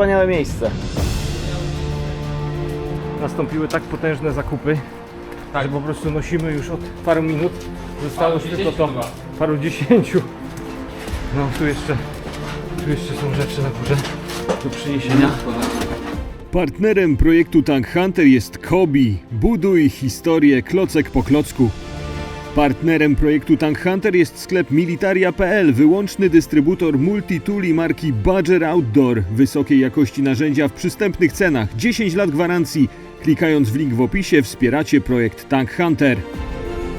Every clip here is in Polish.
wspaniałe miejsce. Nastąpiły tak potężne zakupy, że po prostu nosimy już od paru minut. Zostało już tylko to paru dziesięciu. No tu jeszcze, tu jeszcze są rzeczy na górze do przyniesienia. Partnerem projektu Tank Hunter jest Kobi. Buduj historię klocek po klocku. Partnerem projektu Tank Hunter jest sklep militaria.pl, wyłączny dystrybutor multitooli marki Badger Outdoor. Wysokiej jakości narzędzia w przystępnych cenach. 10 lat gwarancji. Klikając w link w opisie wspieracie projekt Tank Hunter.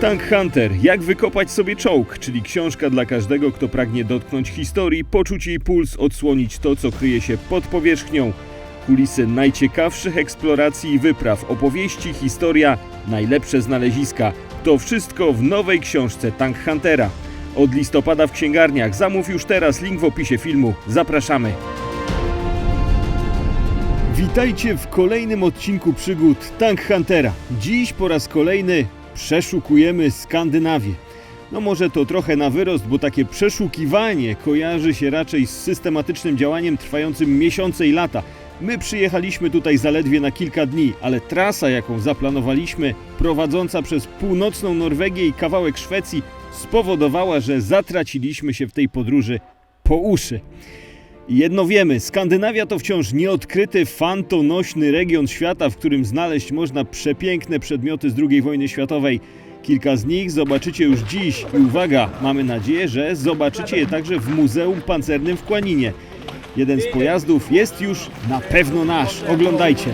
Tank Hunter. Jak wykopać sobie czołg, czyli książka dla każdego, kto pragnie dotknąć historii, poczuć jej puls, odsłonić to, co kryje się pod powierzchnią. Kulisy najciekawszych eksploracji i wypraw, opowieści, historia, najlepsze znaleziska. To wszystko w nowej książce Tank Huntera. Od listopada w księgarniach. Zamów już teraz, link w opisie filmu. Zapraszamy. Witajcie w kolejnym odcinku przygód Tank Huntera. Dziś po raz kolejny przeszukujemy Skandynawię. No może to trochę na wyrost, bo takie przeszukiwanie kojarzy się raczej z systematycznym działaniem trwającym miesiące i lata. My przyjechaliśmy tutaj zaledwie na kilka dni, ale trasa, jaką zaplanowaliśmy, prowadząca przez północną Norwegię i kawałek Szwecji, spowodowała, że zatraciliśmy się w tej podróży po uszy. Jedno wiemy, Skandynawia to wciąż nieodkryty, fantonośny region świata, w którym znaleźć można przepiękne przedmioty z II wojny światowej. Kilka z nich zobaczycie już dziś i uwaga, mamy nadzieję, że zobaczycie je także w Muzeum Pancernym w Kłaninie. Jeden z pojazdów jest już na pewno nasz. Oglądajcie.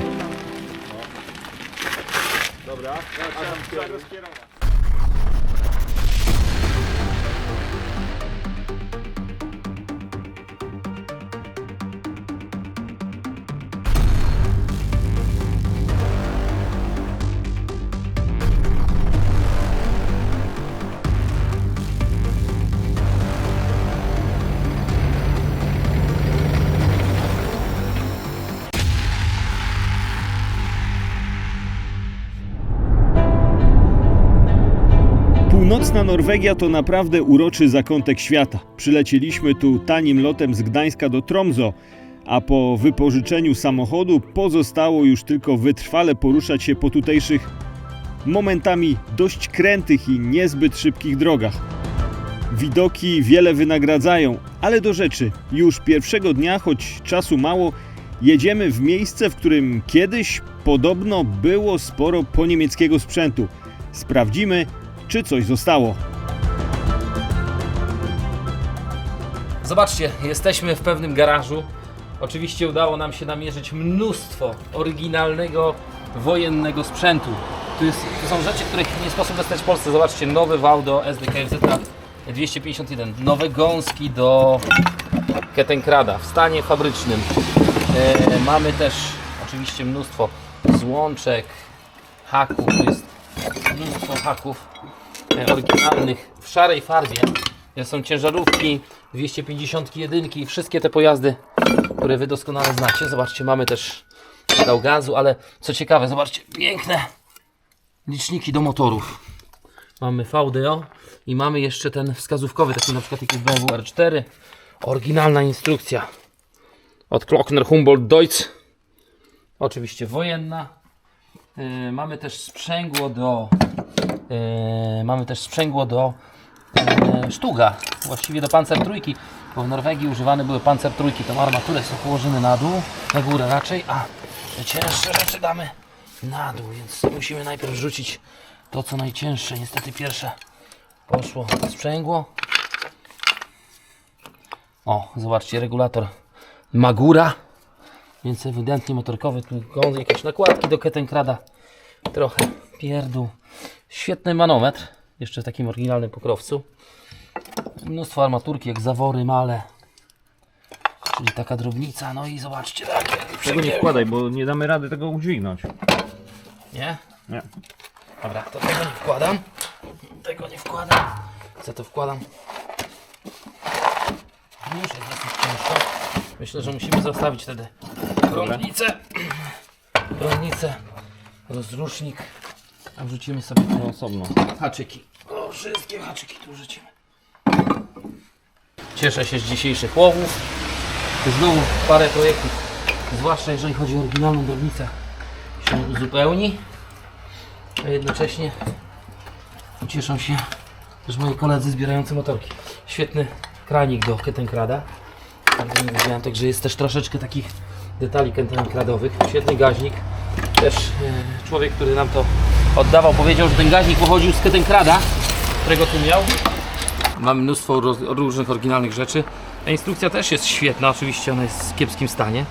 Północna Norwegia to naprawdę uroczy zakątek świata. Przylecieliśmy tu tanim lotem z Gdańska do Tromso, a po wypożyczeniu samochodu pozostało już tylko wytrwale poruszać się po tutejszych, momentami dość krętych i niezbyt szybkich drogach. Widoki wiele wynagradzają, ale do rzeczy. Już pierwszego dnia, choć czasu mało, jedziemy w miejsce, w którym kiedyś podobno było sporo poniemieckiego sprzętu. Sprawdzimy, czy coś zostało. Zobaczcie, jesteśmy w pewnym garażu. Oczywiście udało nam się namierzyć mnóstwo oryginalnego wojennego sprzętu. Tu, jest, są rzeczy, których nie sposób dostać w Polsce. Zobaczcie, nowy wał do SDKFZ 251, nowe gąski do Kettenkrada w stanie fabrycznym. E, mamy też oczywiście mnóstwo złączek, haków, jest mnóstwo haków oryginalnych w szarej farbie. Są ciężarówki, 251 i wszystkie te pojazdy, które Wy doskonale znacie. Zobaczcie, mamy też pedał gazu, ale co ciekawe, zobaczcie, piękne liczniki do motorów. Mamy VDO i mamy jeszcze ten wskazówkowy, taki na przykład jakiś BMW R4. Oryginalna instrukcja od Klockner Humboldt Deutz. Oczywiście wojenna. Yy, mamy też sprzęgło do mamy też sprzęgło do yy, sztuga, właściwie do pancer trójki, bo w Norwegii używane były pancer trójki, tą armaturę są położone na dół, na górę raczej, a cięższe rzeczy damy na dół, więc musimy najpierw rzucić to co najcięższe, niestety pierwsze poszło sprzęgło. O, zobaczcie, regulator Magura. Więc ewidentnie motorkowy, tu jakieś nakładki do Kettenkrada. Trochę pierdół. Świetny manometr, jeszcze w takim oryginalnym pokrowcu. Mnóstwo armaturki, jak zawory, male. Czyli taka drobnica, no i zobaczcie takie. Tego nie wkładaj, bo nie damy rady tego udźwignąć. Nie? Nie. Dobra, to tego nie wkładam. Tego nie wkładam. Za to wkładam. Już jest dosyć ciężko. Myślę, że musimy zostawić wtedy prądnicę. Prądnicę, rozrusznik. A wrzucimy sobie tu Osobno. haczyki. O, wszystkie haczyki tu wrzucimy. Cieszę się z dzisiejszych łowów. Znowu parę projektów zwłaszcza jeżeli chodzi o oryginalną drobnicę, się uzupełni. A jednocześnie ucieszą się też moi koledzy zbierający motorki. Świetny kranik do Kettenkrada. Nie także jest też troszeczkę takich detali Kettenkradowych. Świetny gaźnik. Też e, człowiek, który nam to oddawał, powiedział, że ten gaźnik pochodził z Kettenkrada, którego tu miał. Mam mnóstwo różnych oryginalnych rzeczy. Ta instrukcja też jest świetna, oczywiście ona jest w kiepskim stanie.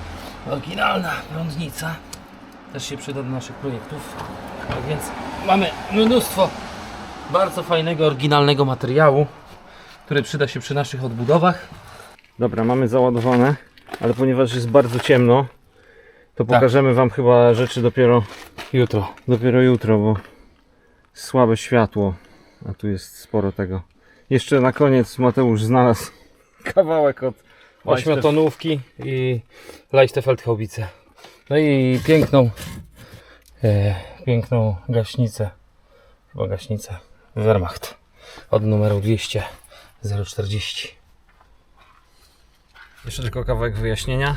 Oryginalna prądnica też się przyda do naszych projektów. Tak więc mamy mnóstwo bardzo fajnego, oryginalnego materiału, który przyda się przy naszych odbudowach. Dobra, mamy załadowane, ale ponieważ jest bardzo ciemno, to Tak. pokażemy Wam chyba rzeczy dopiero, Jutro. dopiero jutro, bo słabe światło, a tu jest sporo tego. Jeszcze na koniec Mateusz znalazł kawałek od Ośmiotonówki i Leichtefeld-haubice. No i piękną, e, piękną gaśnicę, chyba gaśnicę Wehrmacht od numeru 200 040. Jeszcze tylko kawałek wyjaśnienia.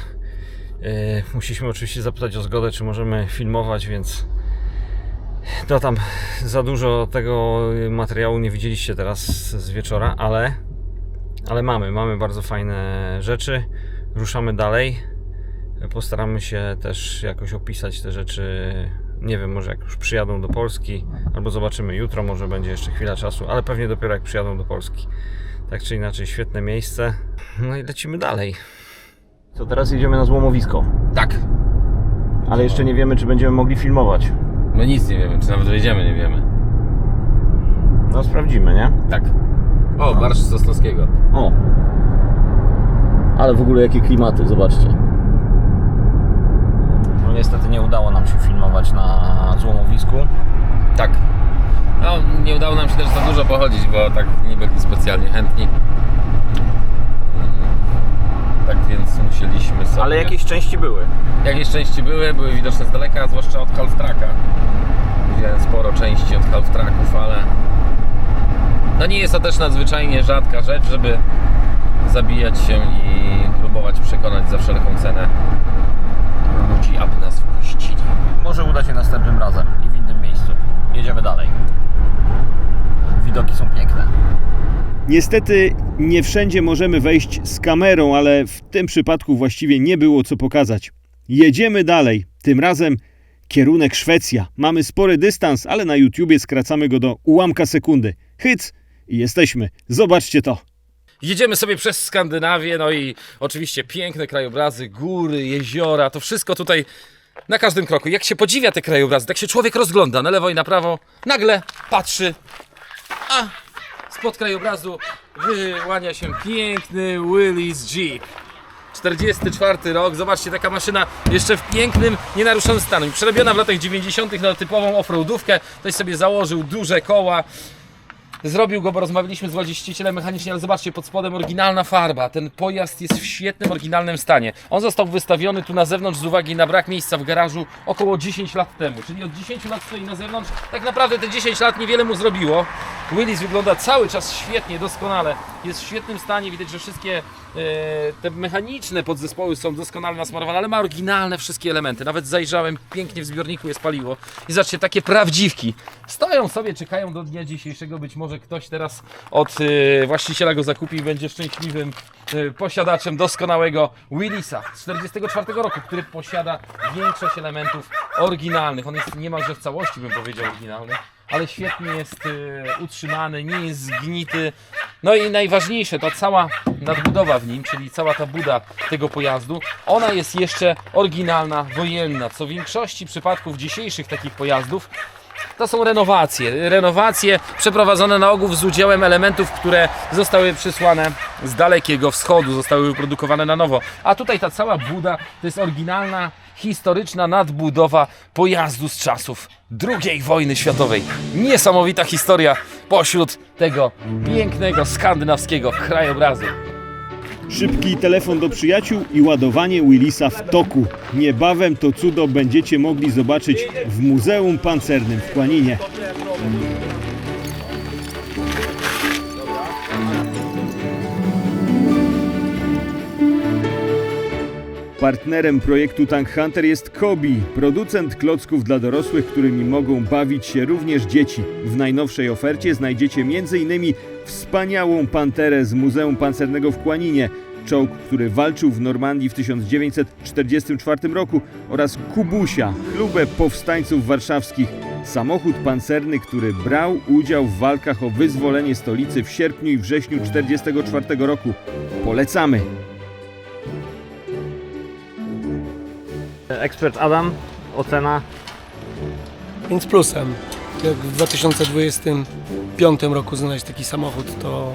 Yy, musieliśmy oczywiście zapytać o zgodę, czy możemy filmować, więc to tam za dużo tego materiału nie widzieliście teraz z wieczora, ale, ale mamy, mamy bardzo fajne rzeczy. Ruszamy dalej. Postaramy się też jakoś opisać te rzeczy. Nie wiem, może jak już przyjadą do Polski, albo zobaczymy jutro, może będzie jeszcze chwila czasu, ale pewnie dopiero jak przyjadą do Polski. Tak czy inaczej, świetne miejsce. No i lecimy dalej. To teraz jedziemy na złomowisko, Tak, ale jeszcze nie wiemy, czy będziemy mogli filmować. my nic nie wiemy, czy nawet wyjdziemy, nie wiemy. No sprawdzimy, nie? Tak. O, Barsz Sosnowskiego. O! Ale w ogóle jakie klimaty, zobaczcie. No niestety nie udało nam się filmować na złomowisku. Tak. No, nie udało nam się też za dużo pochodzić, bo tak nie byli specjalnie chętni. Tak więc musieliśmy sobie... Ale jakieś części były. Jakieś części były, były widoczne z daleka, zwłaszcza od half tracka. Widziałem sporo części od half tracków, ale no nie jest to też nadzwyczajnie rzadka rzecz, żeby zabijać się i próbować przekonać za wszelką cenę ludzi, aby nas wpuścili. Może uda się następnym razem i w innym miejscu. Jedziemy dalej. Widoki są piękne. Niestety nie wszędzie możemy wejść z kamerą, ale w tym przypadku właściwie nie było co pokazać. Jedziemy dalej. Tym razem kierunek Szwecja. Mamy spory dystans, ale na YouTubie skracamy go do ułamka sekundy. Hyc i jesteśmy. Zobaczcie to. Jedziemy sobie przez Skandynawię, no i oczywiście piękne krajobrazy, góry, jeziora, to wszystko tutaj na każdym kroku. Jak się podziwia te krajobrazy, tak się człowiek rozgląda na lewo i na prawo, nagle patrzy, a spod krajobrazu wyłania się piękny Willys Jeep. 44 rok, zobaczcie, taka maszyna jeszcze w pięknym, nienaruszonym stanie. Przerobiona w latach 90. na typową offroadówkę. Ktoś sobie założył duże koła, Zrobił go, bo rozmawialiśmy z właścicielem mechanicznie, ale zobaczcie, pod spodem oryginalna farba. Ten pojazd jest w świetnym, oryginalnym stanie. On został wystawiony tu na zewnątrz z uwagi na brak miejsca w garażu około 10 lat temu. Czyli od 10 lat stoi na zewnątrz. Tak naprawdę te 10 lat niewiele mu zrobiło. Willis wygląda cały czas świetnie, doskonale. Jest w świetnym stanie, widać, że wszystkie te mechaniczne podzespoły są doskonale nasmarowane, ale ma oryginalne wszystkie elementy. Nawet zajrzałem, pięknie w zbiorniku jest paliwo. I zobaczcie, takie prawdziwki. Stoją sobie, czekają do dnia dzisiejszego. Być może ktoś teraz od e, właściciela go zakupi i będzie szczęśliwym e, posiadaczem doskonałego Willisa z 44 roku, który posiada większość elementów oryginalnych. On jest niemalże w całości, bym powiedział, oryginalny. Ale świetnie jest e, utrzymany, nie jest zgnity. No i najważniejsze, ta cała nadbudowa w nim, czyli cała ta buda tego pojazdu, ona jest jeszcze oryginalna, wojenna, co w większości przypadków dzisiejszych takich pojazdów to są renowacje. Renowacje przeprowadzone na ogół z udziałem elementów, które zostały przysłane z dalekiego wschodu, zostały wyprodukowane na nowo. A tutaj ta cała buda to jest oryginalna, historyczna nadbudowa pojazdu z czasów II wojny światowej. Niesamowita historia pośród tego pięknego skandynawskiego krajobrazu. Szybki telefon do przyjaciół i ładowanie Willisa w toku. Niebawem to cudo będziecie mogli zobaczyć w Muzeum Pancernym w Kłaninie. Partnerem projektu Tank Hunter jest Kobi, producent klocków dla dorosłych, którymi mogą bawić się również dzieci. W najnowszej ofercie znajdziecie m.in. wspaniałą panterę z Muzeum Pancernego w Kłaninie, czołg, który walczył w Normandii w 1944 roku oraz Kubusia, chlubę powstańców warszawskich, samochód pancerny, który brał udział w walkach o wyzwolenie stolicy w sierpniu i wrześniu 1944 roku. Polecamy! Ekspert Adam, ocena 5 plusem. Jak w 2025 roku znaleźć taki samochód, to,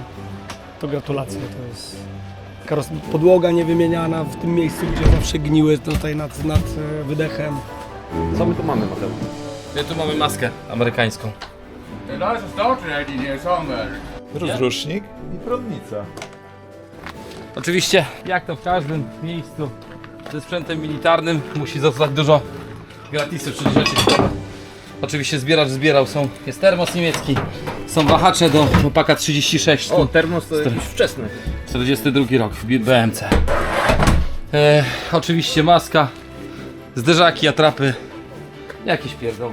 to gratulacje. To jest karos... podłoga niewymieniana w tym miejscu, gdzie zawsze gniły tutaj nad, nad e, wydechem. Co my tu mamy, Mateusz? My tu mamy maskę amerykańską. Det de. Rozrusznik i prądnica. Oczywiście, jak to w każdym miejscu ze sprzętem militarnym, musi zostać dużo gratisów, czyli rzeczy. Oczywiście zbieracz zbierał, są, jest termos niemiecki, są wahacze do opaka 36, O, termos to jakiś wczesny. 42 rok w BMC. E, oczywiście maska, zderzaki, atrapy, jakiś pierdol.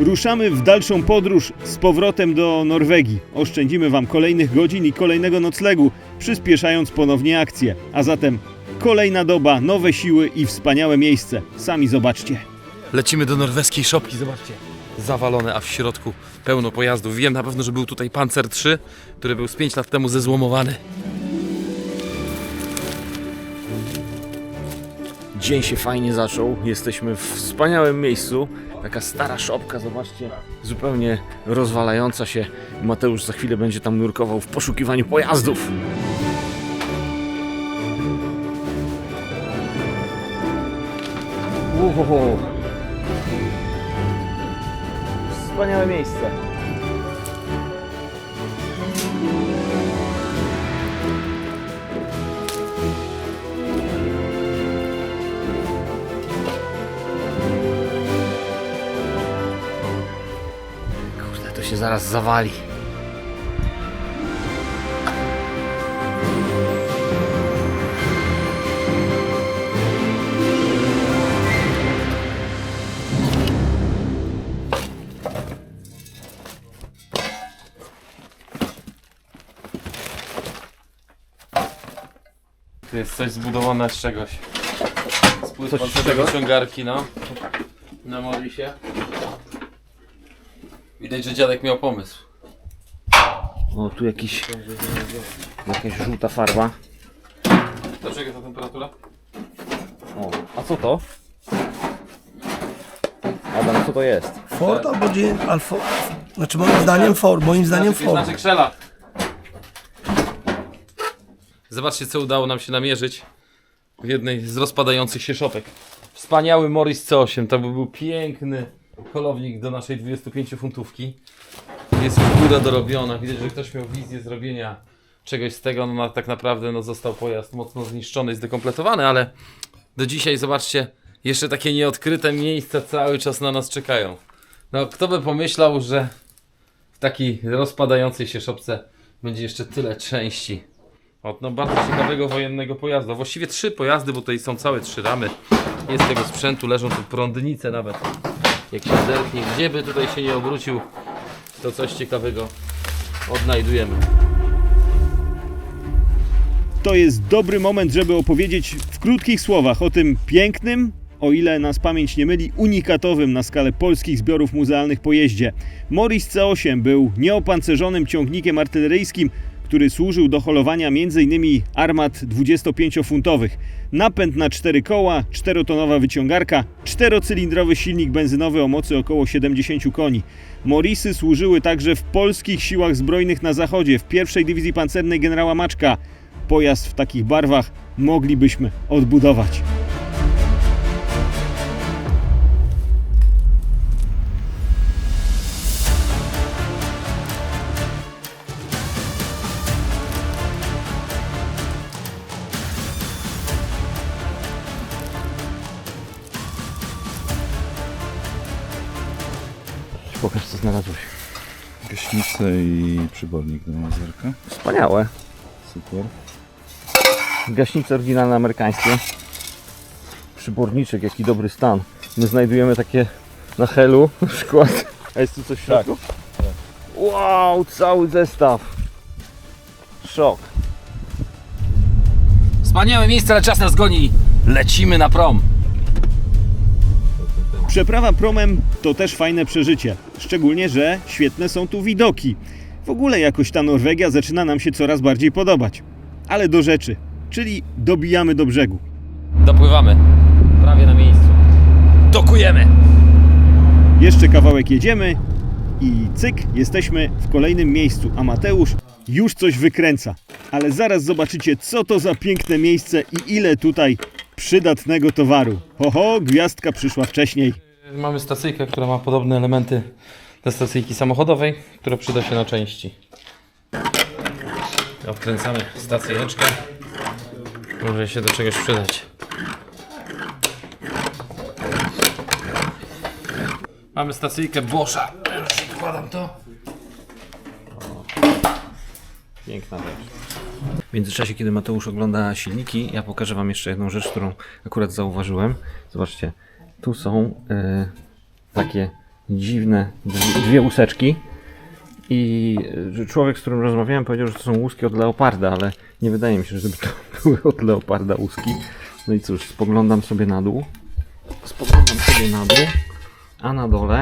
Ruszamy w dalszą podróż z powrotem do Norwegii. Oszczędzimy Wam kolejnych godzin i kolejnego noclegu, przyspieszając ponownie akcję. A zatem kolejna doba, nowe siły i wspaniałe miejsce. Sami zobaczcie. Lecimy do norweskiej szopki, zobaczcie. Zawalone, a w środku pełno pojazdów. Wiem na pewno, że był tutaj Panzer 3, który był z 5 lat temu zezłomowany. Dzień się fajnie zaczął, jesteśmy w wspaniałym miejscu. Taka stara szopka, zobaczcie, zupełnie rozwalająca się. Mateusz za chwilę będzie tam nurkował w poszukiwaniu pojazdów. Uhoho. Wspaniałe miejsce. Kurde, to się zaraz zawali. Jest coś zbudowane z czegoś. Z płyt Coś z czego? wyciągarki, no. Na Morrisie. Widać, że dziadek miał pomysł. O, tu jakiś, jakaś żółta farba. Dlaczego ta temperatura? O, a co to? Adam, co to jest? Ford albo G... Znaczy moim zdaniem Ford, moim zdaniem Znaczy, Ford. znaczy krzela. Zobaczcie, co udało nam się namierzyć w jednej z rozpadających się szopek. Wspaniały Morris C8, to był piękny holownik do naszej 25 funtówki. Jest już góra dorobiona, widać, że ktoś miał wizję zrobienia czegoś z tego, no tak naprawdę no, został pojazd mocno zniszczony i zdekompletowany, ale do dzisiaj, zobaczcie, jeszcze takie nieodkryte miejsca cały czas na nas czekają. No, kto by pomyślał, że w takiej rozpadającej się szopce będzie jeszcze tyle części. Od no bardzo ciekawego wojennego pojazdu. Właściwie trzy pojazdy, bo tutaj są całe trzy ramy. Jest tego sprzętu, leżą tu prądnice nawet. Jak się zerknie, gdzie by tutaj się nie obrócił, to coś ciekawego odnajdujemy. To jest dobry moment, żeby opowiedzieć w krótkich słowach o tym pięknym, o ile nas pamięć nie myli, unikatowym na skalę polskich zbiorów muzealnych pojeździe. Morris C8 był nieopancerzonym ciągnikiem artyleryjskim, który służył do holowania m.in. armat 25-funtowych. Napęd na cztery koła, czterotonowa wyciągarka, czterocylindrowy silnik benzynowy o mocy około 70 koni. Morrisy służyły także w polskich siłach zbrojnych na zachodzie, w pierwszej dywizji pancernej generała Maczka. Pojazd w takich barwach moglibyśmy odbudować. Pokaż co znalazłeś. Gaśnicę i przybornik do mazerka. Wspaniałe. Super. Gaśnice oryginalne amerykańskie. przyborniczek, jaki dobry stan. My znajdujemy takie na helu na przykład. A jest tu coś w środku? Wow, cały zestaw. Szok. Wspaniałe miejsce, ale czas nas goni. Lecimy na prom. Przeprawa promem to też fajne przeżycie, szczególnie, że świetne są tu widoki. W ogóle jakoś ta Norwegia zaczyna nam się coraz bardziej podobać. Ale do rzeczy, czyli dobijamy do brzegu. Dopływamy. Prawie na miejscu. Dokujemy. Jeszcze kawałek jedziemy i cyk, jesteśmy w kolejnym miejscu, a Mateusz już coś wykręca. Ale zaraz zobaczycie, co to za piękne miejsce i ile tutaj przydatnego towaru. Ho, gwiazdka przyszła wcześniej. Mamy stacyjkę, która ma podobne elementy do stacyjki samochodowej, która przyda się na części. Odkręcamy stacyjeczkę. Może się do czegoś przydać. Mamy stacyjkę Boscha. Już wkładam to. Piękna rzecz. W międzyczasie, kiedy Mateusz ogląda silniki, ja pokażę Wam jeszcze jedną rzecz, którą akurat zauważyłem. Zobaczcie, tu są e, takie dziwne dwie, łuseczki. I e, człowiek, z którym rozmawiałem, powiedział, że to są łuski od leoparda, ale nie wydaje mi się, żeby to były od leoparda łuski. No i cóż, spoglądam sobie na dół. Spoglądam sobie na dół, a na dole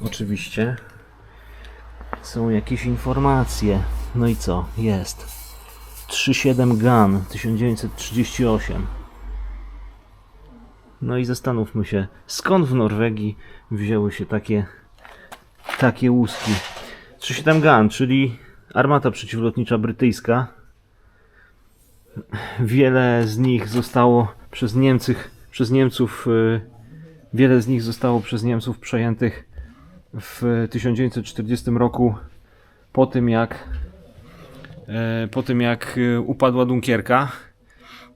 oczywiście są jakieś informacje. No i co? Jest. 3.7 Gun 1938. No i zastanówmy się, skąd w Norwegii wzięły się takie takie łuski. 3.7 Gun, czyli armata przeciwlotnicza brytyjska. Wiele z nich zostało przez Niemców, przez Niemców y, wiele z nich zostało przez Niemców przejętych w 1940 roku po tym jak po tym jak e, upadła Dunkierka.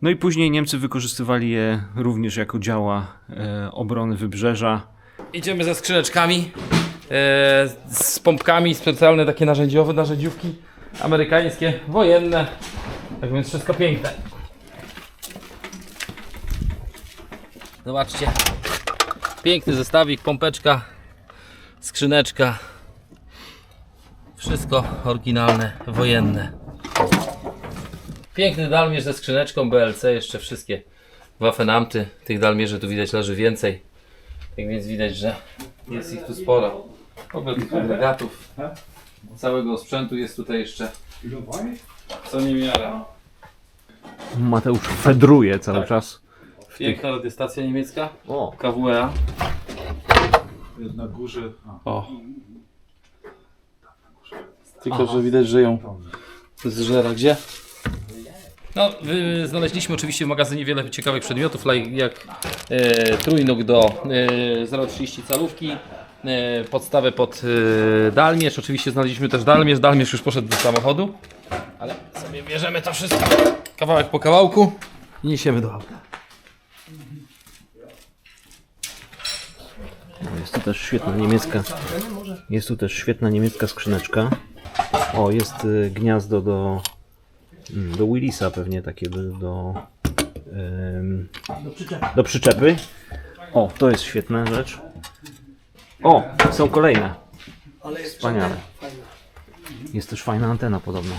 No i później Niemcy wykorzystywali je również jako działa e, obrony wybrzeża. Idziemy ze skrzyneczkami, e, z pompkami, specjalne takie narzędziowe, narzędziówki amerykańskie, wojenne. Tak więc wszystko piękne. Zobaczcie. Piękny zestawik, pompeczka, skrzyneczka. Wszystko oryginalne, wojenne. Piękny dalmierz ze skrzyneczką BLC, jeszcze wszystkie waffenamty. Tych dalmierzy tu widać leży więcej. Tak więc widać, że jest ich tu sporo. W ogóle tych agregatów, całego sprzętu jest tutaj jeszcze co niemiara. Mateusz fedruje cały Tak. czas. Piękna radiostacja niemiecka, O, KWEA. Na górze. O. Tylko, że widać, że ją zżera gdzie? No, wy- znaleźliśmy oczywiście w magazynie wiele ciekawych przedmiotów, jak e, trójnóg do e, 0,30 calówki, e, podstawę pod e, dalmierz, oczywiście znaleźliśmy też dalmierz, dalmierz już poszedł do samochodu, ale sobie bierzemy to wszystko kawałek po kawałku i niesiemy do auta. jest tu też świetna niemiecka. Jest tu też świetna niemiecka skrzyneczka. O, jest y, gniazdo do mm, do Willisa pewnie takie do do, em, do przyczepy. O, to jest świetna rzecz. O, są kolejne. Wspaniale. Jest też fajna antena podobno.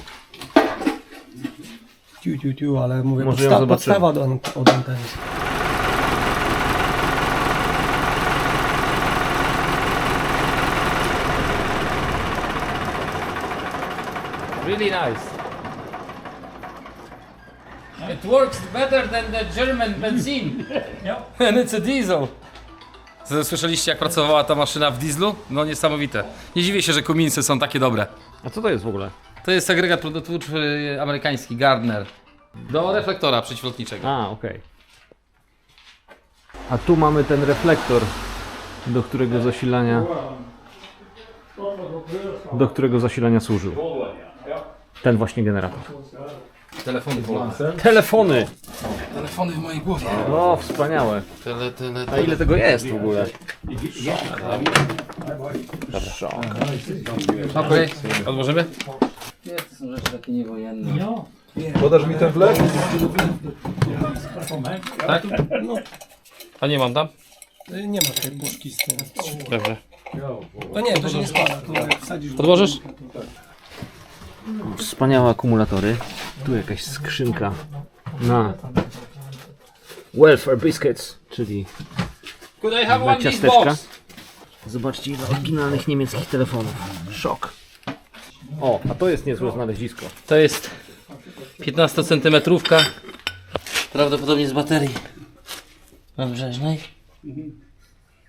Tiu, tiu, tiu, ale mówię, Może podsta- podstawa do, od anteny. Really nice. It works better than the German benzine. And it's a diesel. Słyszeliście jak pracowała ta maszyna w dieslu? No niesamowite. Nie dziwię się, że Cuminsy są takie dobre. A co to jest w ogóle? To jest agregat produktywny amerykański, Gardner. Do reflektora przeciwlotniczego. A, okej. A tu mamy ten reflektor, do którego zasilania do którego zasilania służył. Ten właśnie generator. Telefony w głowie. Telefony! Telefony w mojej głowie. O, wspaniałe. Tele, tele, A tele. ile tego jest w ogóle? Okej, odłożymy? Nie, to są rzeczy takie niewojenne. Podasz mi ten wlek? Tak? A nie mam tam? Y, Nie ma tej puszki z tym. Dobrze. No nie, to się nie. To w- Podłożysz? Wspaniałe akumulatory. Tu jakaś skrzynka na Welfare Biscuits, czyli na ciasteczka. Zobaczcie ile oryginalnych niemieckich telefonów. Szok. O, a to jest niezłe znalezisko. To jest 15 centymetrówka. Prawdopodobnie z baterii nadbrzeżnej.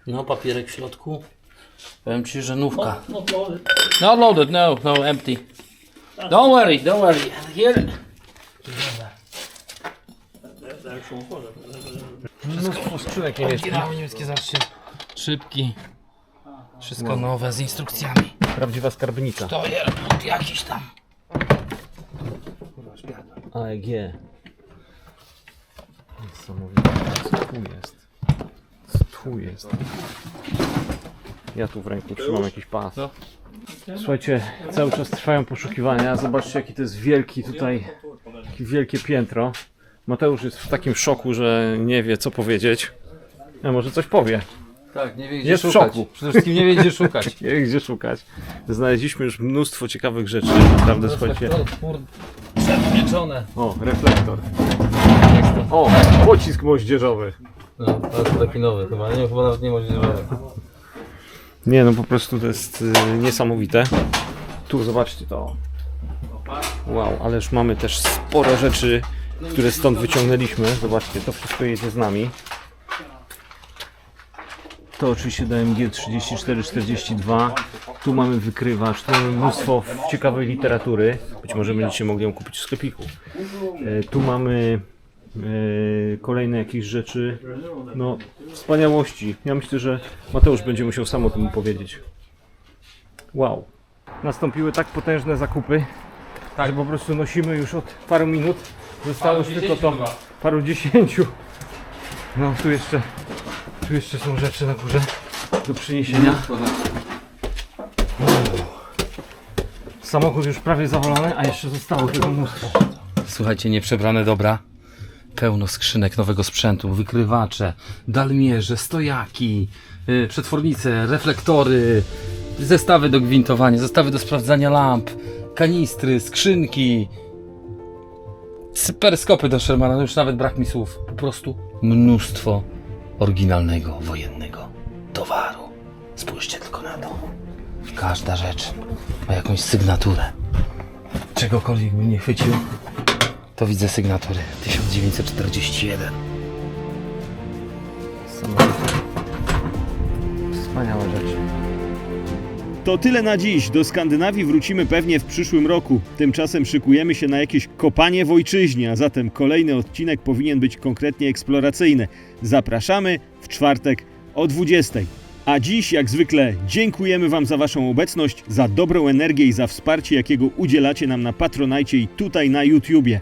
No, papierek w środku. Powiem Ci, że nówka. No loaded, no, no empty. Don't worry, don't worry. Here. Mnóstwo skrzynek niemieckich. Oryginały niemieckie, zobaczcie. Szybki. Wszystko nowe z instrukcjami. Prawdziwa skarbnica. To jest jakiś tam. AEG. Niesamowite. Co tu jest? Co tu jest? Ja tu w ręku trzymam jakiś pas. Słuchajcie, cały czas trwają poszukiwania. Zobaczcie jaki to jest wielki tutaj, jakie wielkie piętro. Mateusz jest w takim szoku, że nie wie co powiedzieć. A może coś powie. Tak, nie wie gdzie Jest w szukać. szoku. Przede wszystkim nie wie gdzie szukać. Nie wie gdzie szukać. Znaleźliśmy już mnóstwo ciekawych rzeczy. Naprawdę, słuchajcie. Przedmieczone. O, reflektor. O, pocisk moździerzowy. No, to jest taki nowy chyba. Nie, chyba nawet nie możliwe. Nie, no po prostu to jest y, niesamowite. Tu zobaczcie to. Wow, ależ mamy też sporo rzeczy, które stąd wyciągnęliśmy. Zobaczcie, to wszystko jedzie z nami. To oczywiście DMG 3442. Tu mamy wykrywacz, tu mamy mnóstwo ciekawej literatury. Być może będziecie mogli ją kupić w sklepiku. E, Tu mamy kolejne jakieś rzeczy. No, wspaniałości. Ja myślę, że Mateusz będzie musiał sam o tym opowiedzieć. Wow. Nastąpiły tak potężne zakupy, że po prostu nosimy już od paru minut. Zostało już tylko to paru dziesięciu. No tu jeszcze, tu jeszcze są rzeczy na górze do przyniesienia. Samochód już prawie zawalony, a jeszcze zostało tego mnóstwo. Słuchajcie, nieprzebrane dobra. Pełno skrzynek nowego sprzętu, wykrywacze, dalmierze, stojaki, yy, przetwornice, reflektory, zestawy do gwintowania, zestawy do sprawdzania lamp, kanistry, skrzynki, peryskopy do Shermana, no już nawet brak mi słów. Po prostu mnóstwo oryginalnego, wojennego towaru. Spójrzcie tylko na to. Każda rzecz ma jakąś sygnaturę. Czegokolwiek bym nie chwycił, to widzę sygnatury 1941. Samochód. Wspaniałe rzeczy. To tyle na dziś. Do Skandynawii wrócimy pewnie w przyszłym roku. Tymczasem szykujemy się na jakieś kopanie w ojczyźnie, a zatem kolejny odcinek powinien być konkretnie eksploracyjny. Zapraszamy w czwartek o 20. A dziś, jak zwykle, dziękujemy Wam za Waszą obecność, za dobrą energię i za wsparcie, jakiego udzielacie nam na Patronajcie i tutaj na YouTubie.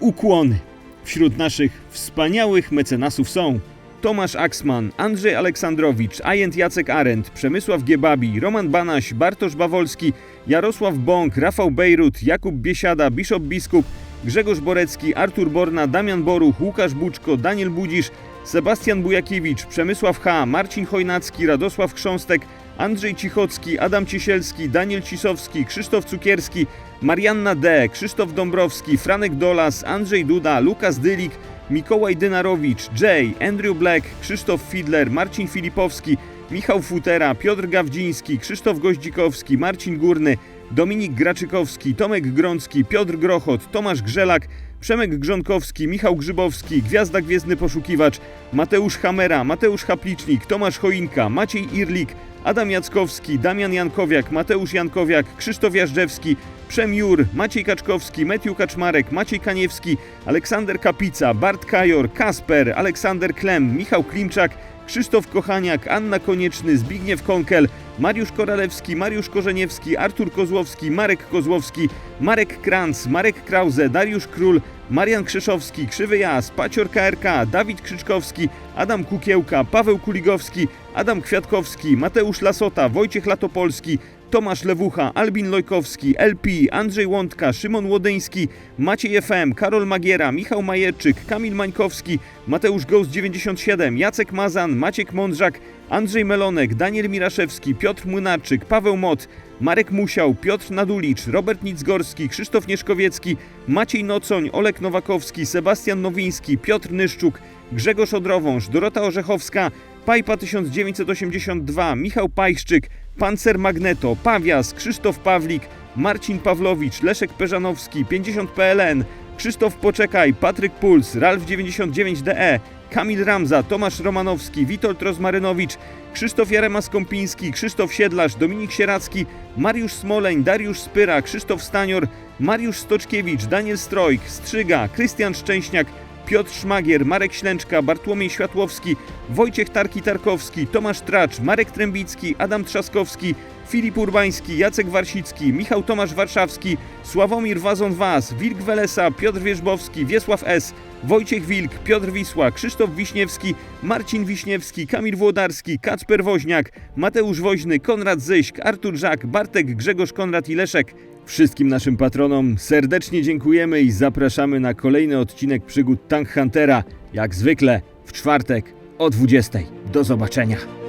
Ukłony. Wśród naszych wspaniałych mecenasów są Tomasz Axman, Andrzej Aleksandrowicz, Ajent Jacek Arendt, Przemysław Giebabi, Roman Banaś, Bartosz Bawolski, Jarosław Bąk, Rafał Bejrut, Jakub Biesiada, Bishop Biskup, Grzegorz Borecki, Artur Borna, Damian Boruch, Łukasz Buczko, Daniel Budzisz, Sebastian Bujakiewicz, Przemysław H., Marcin Chojnacki, Radosław Chrząstek, Andrzej Cichocki, Adam Ciesielski, Daniel Cisowski, Krzysztof Cukierski, Marianna D., Krzysztof Dąbrowski, Franek Dolas, Andrzej Duda, Lukas Dylik, Mikołaj Dynarowicz, Jay, Andrew Black, Krzysztof Fidler, Marcin Filipowski, Michał Futera, Piotr Gawdziński, Krzysztof Goździkowski, Marcin Górny, Dominik Graczykowski, Tomek Grącki, Piotr Grochot, Tomasz Grzelak, Przemek Grządkowski, Michał Grzybowski, Gwiazda Gwiezdny Poszukiwacz, Mateusz Hamera, Mateusz Haplicznik, Tomasz Choinka, Maciej Irlik, Adam Jackowski, Damian Jankowiak, Mateusz Jankowiak, Krzysztof Jażdżewski, Przemiur, Maciej Kaczkowski, Metiu Kaczmarek, Maciej Kaniewski, Aleksander Kapica, Bart Kajor, Kasper, Aleksander Klem, Michał Klimczak, Krzysztof Kochaniak, Anna Konieczny, Zbigniew Konkel, Mariusz Koralewski, Mariusz Korzeniewski, Artur Kozłowski, Marek Kozłowski, Marek Kranz, Marek Krause, Dariusz Król, Marian Krzeszowski, Krzywy Jas, Pacior KRK, Dawid Krzyczkowski, Adam Kukiełka, Paweł Kuligowski, Adam Kwiatkowski, Mateusz Lasota, Wojciech Latopolski, Tomasz Lewucha, Albin Lojkowski, LP, Andrzej Łądka, Szymon Łodyński, Maciej FM, Karol Magiera, Michał Majerczyk, Kamil Mańkowski, Mateusz Ghost 97, Jacek Mazan, Maciek Mądrzak, Andrzej Melonek, Daniel Miraszewski, Piotr Młynarczyk, Paweł Mot, Marek Musiał, Piotr Nadulicz, Robert Nicgorski, Krzysztof Nieszkowiecki, Maciej Nocoń, Olek Nowakowski, Sebastian Nowiński, Piotr Nyszczuk, Grzegorz Odrowąż, Dorota Orzechowska, Pajpa 1982, Michał Pajszczyk, Pancer Magneto, Pawias, Krzysztof Pawlik, Marcin Pawlowicz, Leszek Peżanowski, 50 PLN, Krzysztof Poczekaj, Patryk Puls, Ralf 99DE, Kamil Ramza, Tomasz Romanowski, Witold Rozmarynowicz, Krzysztof Jarema Skąpiński, Krzysztof Siedlarz, Dominik Sieracki, Mariusz Smoleń, Dariusz Spyra, Krzysztof Stanior, Mariusz Stoczkiewicz, Daniel Strojk, Strzyga, Krystian Szczęśniak, Piotr Szmagier, Marek Ślęczka, Bartłomiej Światłowski, Wojciech Tarki-Tarkowski, Tomasz Tracz, Marek Trębicki, Adam Trzaskowski, Filip Urbański, Jacek Warsicki, Michał Tomasz Warszawski, Sławomir Wazon-Was, Wilk Welesa, Piotr Wierzbowski, Wiesław S., Wojciech Wilk, Piotr Wisła, Krzysztof Wiśniewski, Marcin Wiśniewski, Kamil Włodarski, Kacper Woźniak, Mateusz Woźny, Konrad Zyśk, Artur Żak, Bartek, Grzegorz Konrad i Leszek. Wszystkim naszym patronom serdecznie dziękujemy i zapraszamy na kolejny odcinek przygód Tank Huntera, jak zwykle w czwartek o 20. Do zobaczenia.